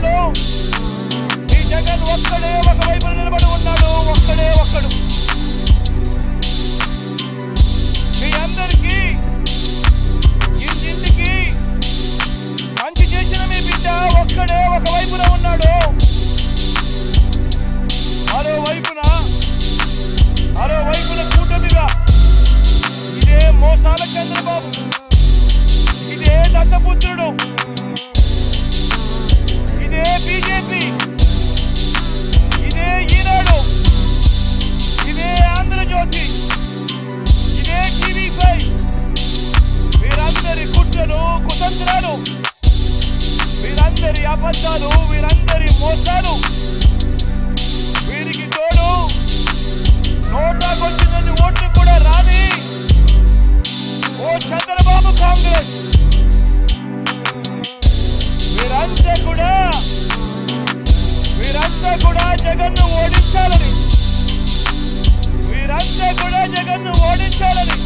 దేశంలో ఈ జగన్ ఒక్కడే ఒకవైపు నిలబడి ఉన్నాడు. ఒక్కడే ఒక్కడు. మీ అందరికీ ఇంటింటికి మంచి చేసిన మీ బిడ్డ ఒక్కడే ఒకవైపున ఉన్నాడు. అబద్ధాలు వీరందరి మోసాలు. వీరికి తోడు నోటాకొచ్చినన్ని ఓట్లు కూడా రాని ఓ చంద్రబాబు కాంగ్రెస్. వీరంతా కూడా వీరంతా కూడా జగన్ను ఓడించాలని. వీరంతా కూడా జగన్ను ఓడించాలని.